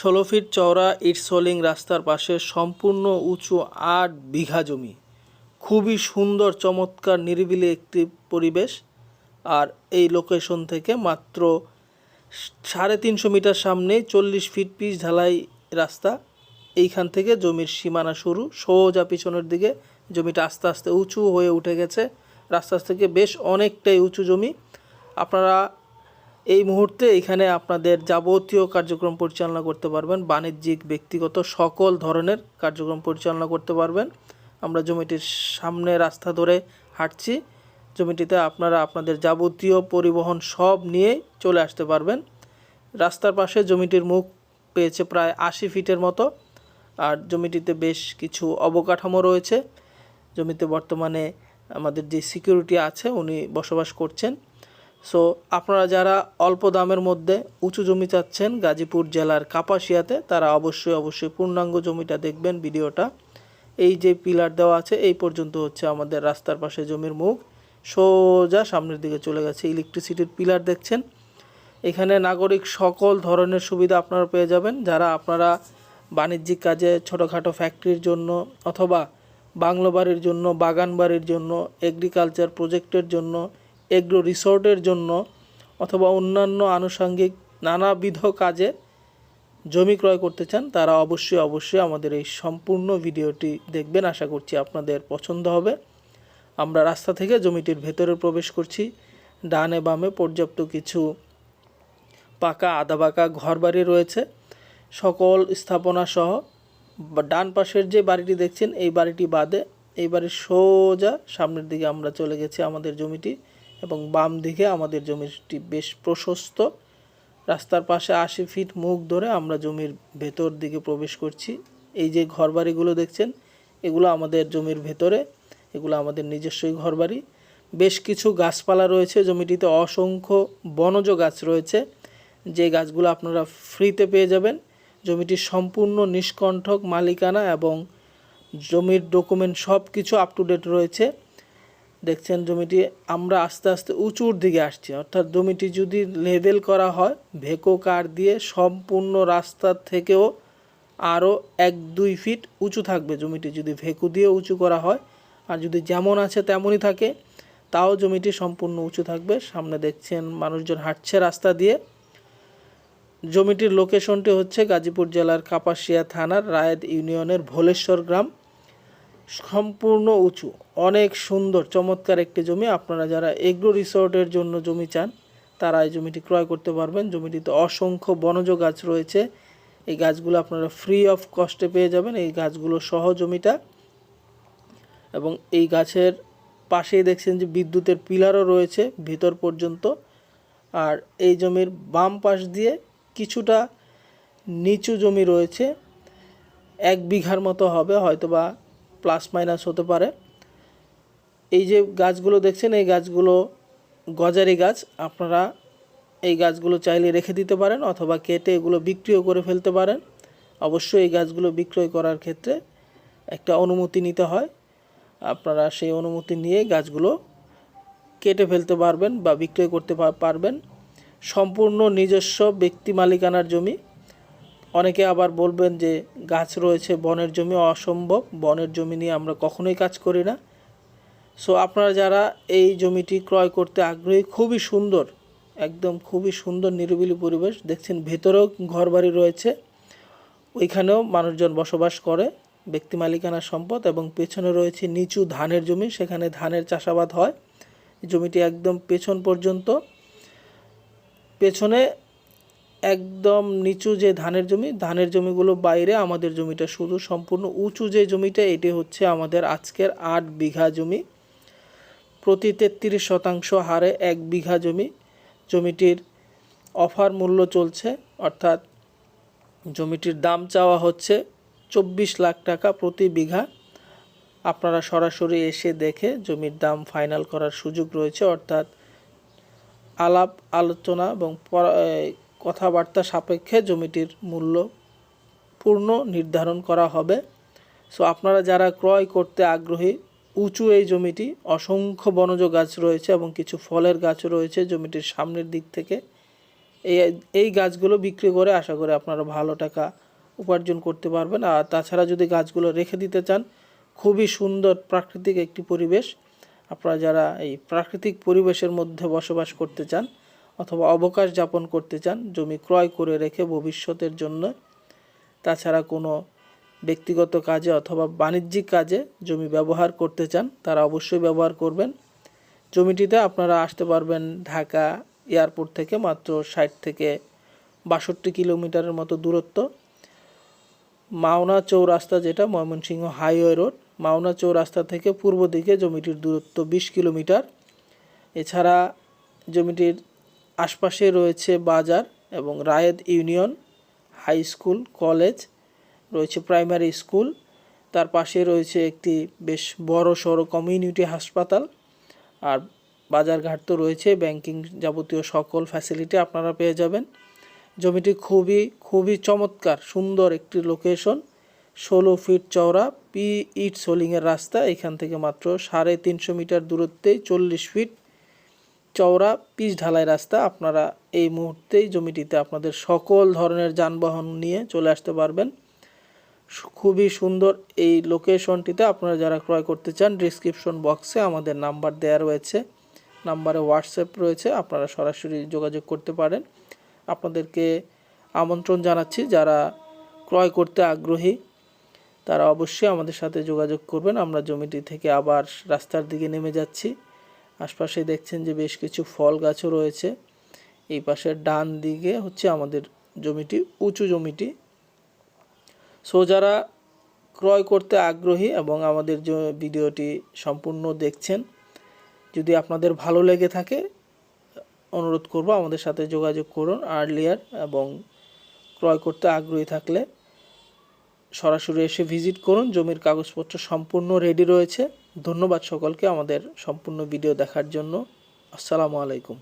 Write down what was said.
ষোলো ফিট চওড়া ইটসলিং রাস্তার পাশে সম্পূর্ণ উঁচু আট বিঘা জমি। খুবই সুন্দর, চমৎকার, নিরিবিলি একটি পরিবেশ। আর এই লোকেশন থেকে মাত্র সাড়ে তিনশো মিটার সামনে চল্লিশ ফিট পিচ ঢালাই রাস্তা। এইখান থেকে জমির সীমানা শুরু। সোজা পিছনের দিকে জমিটা আস্তে আস্তে উঁচু হয়ে উঠে গেছে। রাস্তা থেকে বেশ অনেকটাই উঁচু জমি। আপনারা এই মুহূর্তে এখানে আপনাদের যাবতীয় কার্যক্রম পরিচালনা করতে পারবেন, বাণিজ্যিক, ব্যক্তিগত সকল ধরনের কার্যক্রম পরিচালনা করতে পারবেন। আমরা জমিটির সামনে রাস্তা ধরে হাঁটছি, জমিটিতে আপনারা আপনাদের যাবতীয় পরিবহন সব নিয়েই চলে আসতে পারবেন। রাস্তার পাশে জমিটির মুখ পেয়েছে প্রায় আশি ফিটের মতো, আর জমিটিতে বেশ কিছু অবকাঠামো রয়েছে। জমিতে বর্তমানে আমাদের যে সিকিউরিটি আছে, উনি বসবাস করছেন। সো আপনারা যারা অল্প দামের মধ্যে উঁচু জমি চাচ্ছেন গাজীপুর জেলার কাপাসিয়াতে, তারা অবশ্যই অবশ্যই পূর্ণাঙ্গ জমিটা দেখবেন ভিডিওটা। এই যে পিলার দেওয়া আছে, এই পর্যন্ত হচ্ছে আমাদের রাস্তার পাশে জমির মুখ। সোজা সামনের দিকে চলে গেছে ইলেকট্রিসিটির পিলার দেখছেন। এখানে নাগরিক সকল ধরনের সুবিধা আপনারা পেয়ে যাবেন। যারা আপনারা বাণিজ্যিক কাজে ছোটোখাটো ফ্যাক্টরির জন্য অথবা বাংলো বাড়ির জন্য, বাগান বাড়ির জন্য এগ্রিকালচার প্রজেক্টের জন্য এগ্রো রিসোর্টের জন্য অথবা অন্যান্য আনুষঙ্গিক নানাবিধ কাজে জমি ক্রয় করতে চান, তারা অবশ্যই অবশ্যই আমাদের এই সম্পূর্ণ ভিডিওটি দেখবেন। আশা করছি আপনাদের পছন্দ হবে। আমরা রাস্তা থেকে জমিটির ভেতরে প্রবেশ করছি। ডানে বামে পর্যাপ্ত কিছু পাকা আধা পাকা ঘরবাড়ি রয়েছে। সকল স্থাপনা সহ ডান পাশের যে বাড়িটি দেখছেন, এই বাড়িটি বাদে এই বাড়ির সোজা সামনের দিকে আমরা চলে গেছি আমাদের জমিটি। এবং বাম দিকে আমাদের জমিটি বেশ প্রশস্ত। রাস্তার পাশে আশি ফিট মুখ ধরে আমরা জমির ভেতর দিকে প্রবেশ করছি। এই যে ঘরবাড়িগুলো দেখছেন, এগুলো আমাদের জমির ভেতরে, এগুলো আমাদের নিজস্বই ঘরবাড়ি। বেশ কিছু গাছপালা রয়েছে, জমিটিতে অসংখ্য বনজ গাছ রয়েছে। যে গাছগুলো আপনারা ফ্রিতে পেয়ে যাবেন জমিটি সম্পূর্ণ নিষ্কণ্ঠক মালিকানা এবং জমির ডকুমেন্ট সব কিছু আপ টু ডেট রয়েছে। দেখছেন জমিটি, আমরা আস্তে আস্তে উঁচুর দিকে আসছি। অর্থাৎ জমিটি যদি লেভেল করা হয় ভেকো কার দিয়ে সম্পূর্ণ রাস্তার থেকেও আরও এক দুই ফিট উঁচু থাকবে জমিটি। যদি ভেকু দিয়ে উঁচু করা হয়, আর যদি যেমন আছে তেমনই থাকে, তাও জমিটি সম্পূর্ণ উঁচু থাকবে। সামনে দেখছেন মানুষজন হাঁটছে রাস্তা দিয়ে। জমিটির লোকেশনটি হচ্ছে গাজীপুর জেলার কাপাসিয়া থানার রায়েদ ইউনিয়নের ভোলেশ্বর গ্রাম। সম্পূর্ণ উঁচু, অনেক সুন্দর, চমৎকার একটি জমি। আপনারা যারা এগ্রো রিসোর্টের জন্য জমি চান, তারা এই জমিটি ক্রয় করতে পারবেন। জমিটিতে অসংখ্য বনজ গাছ রয়েছে। এই গাছগুলো আপনারা ফ্রি অফ কস্টে পেয়ে যাবেন। এই গাছগুলো সহ জমিটা। এবং এই গাছের পাশেই দেখছেন যে বিদ্যুতের পিলারও রয়েছে ভিতর পর্যন্ত। আর এই জমির বাম পাশ দিয়ে কিছুটা নিচু জমি রয়েছে। এক বিঘার মতো হবে, হয়তোবা প্লাস মাইনাস হতে পারে। এই যে গাছগুলো দেখছেন, এই গাছগুলো গজারি গাছ, আপনারা এই গাছগুলো চাইলে রেখে দিতে পারেন অথবা কেটে এগুলো বিক্রিও করে ফেলতে পারেন। অবশ্যই এই গাছগুলো বিক্রয় করার ক্ষেত্রে একটা অনুমতি নিতে হয়। আপনারা সেই অনুমতি নিয়ে গাছগুলো কেটে ফেলতে পারবেন বা বিক্রয় করতে পারবেন। সম্পূর্ণ নিজস্ব ব্যক্তি মালিকানার জমি। অনেকে আবার বলবেন যে গাছ রয়েছে, বনের জমি অসম্ভব, বনের জমি নিয়ে আমরা কখনোই কাজ করি না। সো আপনারা যারা এই জমিটি ক্রয় করতে আগ্রহী, খুবই সুন্দর, একদম খুবই সুন্দর নিরিবিলি পরিবেশ। দেখছেন, ভেতরেও ঘরবাড়ি রয়েছে। ওইখানেও মানুষজন বসবাস করে, ব্যক্তি মালিকানা সম্পদ এবং পেছনে রয়েছে নিচু ধানের জমি, সেখানে ধানের চাষাবাদ হয়। জমিটি একদম পেছন পর্যন্ত। পেছনে একদম নিচু যে ধানের জমি, ধানের জমিগুলো বাইরে আমাদের জমিটা শুধু সম্পূর্ণ উঁচু যে জমিটা, এটি হচ্ছে আমাদের আজকের আট বিঘা জমি। প্রতি তেত্রিশ শতাংশ হারে এক বিঘা জমি। জমিটির অফার মূল্য চলছে, অর্থাৎ জমিটির দাম চাওয়া হচ্ছে চব্বিশ লাখ টাকা প্রতি বিঘা। আপনারা সরাসরি এসে দেখে জমির দাম ফাইনাল করার সুযোগ রয়েছে, অর্থাৎ আলাপ, আলোচনা এবং কথাবার্তা সাপেক্ষে জমিটির মূল্য পূর্ণ নির্ধারণ করা হবে। সো আপনারা যারা ক্রয় করতে আগ্রহী, উঁচু এই জমিটি, অসংখ্য বনজ গাছ রয়েছে এবং কিছু ফলের গাছ রয়েছে জমিটির সামনের দিক থেকে। এই এই গাছগুলো বিক্রি করে আশা করি আপনারা ভালো টাকা উপার্জন করতে পারবেন। আর তাছাড়া যদি গাছগুলো রেখে দিতে চান, খুবই সুন্দর প্রাকৃতিক একটি পরিবেশ। আপনারা যারা এই প্রাকৃতিক পরিবেশের মধ্যে বসবাস করতে চান অথবা অবকাশ যাপন করতে চান, জমি ক্রয় করে রেখে ভবিষ্যতের জন্য, তাছাড়া কোনো ব্যক্তিগত কাজে অথবা বাণিজ্যিক কাজে জমি ব্যবহার করতে চান, তারা অবশ্যই ব্যবহার করবেন। জমিটিতে আপনারা আসতে পারবেন ঢাকা এয়ারপোর্ট থেকে মাত্র ষাট থেকে বাষট্টি কিলোমিটারের মতো দূরত্ব। মাওনা চৌরাস্তা যেটা, ময়মনসিংহ হাইওয়ে রোড, মাওনা চৌরাস্তা থেকে পূর্ব দিকে জমিটির দূরত্ব বিশ কিলোমিটার। এছাড়া জমিটির আশপাশে রয়েছে বাজার এবং Rayed union, high school, college, রয়েছে প্রাইমারি স্কুল। তার পাশে রয়েছে একটি বেশ বড় সড়ো কমিউনিটি হাসপাতাল। আর বাজারঘাট তো রয়েছে, ব্যাংকিং যাবতীয় সকল ফ্যাসিলিটি আপনারা পেয়ে যাবেন। জমিটি খুবই খুবই চমৎকার, সুন্দর একটি লোকেশন ষোলো ফিট চওড়া পি ইট সোলিংয়ের রাস্তা, এখান থেকে মাত্র সাড়ে তিনশো মিটার দূরত্বেই চল্লিশ ফিট। চওড়া পিচ ঢালাই রাস্তা আপনারা এই মুহূর্তেই জমিটিতে আপনাদের সকল ধরনের যানবাহন নিয়ে চলে আসতে পারবেন। খুবই সুন্দর এই লোকেশনটিতে আপনারা যারা ক্রয় করতে চান ডিসক্রিপশন বক্সে আমাদের নাম্বার দেওয়া রয়েছে। নাম্বারে হোয়াটসঅ্যাপ রয়েছে, আপনারা সরাসরি যোগাযোগ করতে পারেন। আপনাদেরকে আমন্ত্রণ জানাচ্ছি যারা ক্রয় করতে আগ্রহী, তারা অবশ্যই আমাদের সাথে যোগাযোগ করবেন। আমরা জমিটি থেকে আবার রাস্তার দিকে নেমে যাচ্ছি। আশপাশে দেখছেন যে বেশ কিছু ফল গাছও রয়েছে। এই পাশের ডান দিকে হচ্ছে আমাদের জমিটি, উঁচু জমিটি। সো যারা ক্রয় করতে আগ্রহী এবং আমাদের যে ভিডিওটি সম্পূর্ণ দেখছেন, যদি আপনাদের ভালো লেগে থাকে, অনুরোধ করব আমাদের সাথে যোগাযোগ করুন আর্লিয়ার এবং ক্রয় করতে আগ্রহী থাকলে সরাসরি এসে ভিজিট করুন। জমির কাগজপত্র সম্পূর্ণ রেডি রয়েছে। ধন্যবাদ সকলকে আমাদের সম্পূর্ণ ভিডিও দেখার জন্য। আসসালামু আলাইকুম।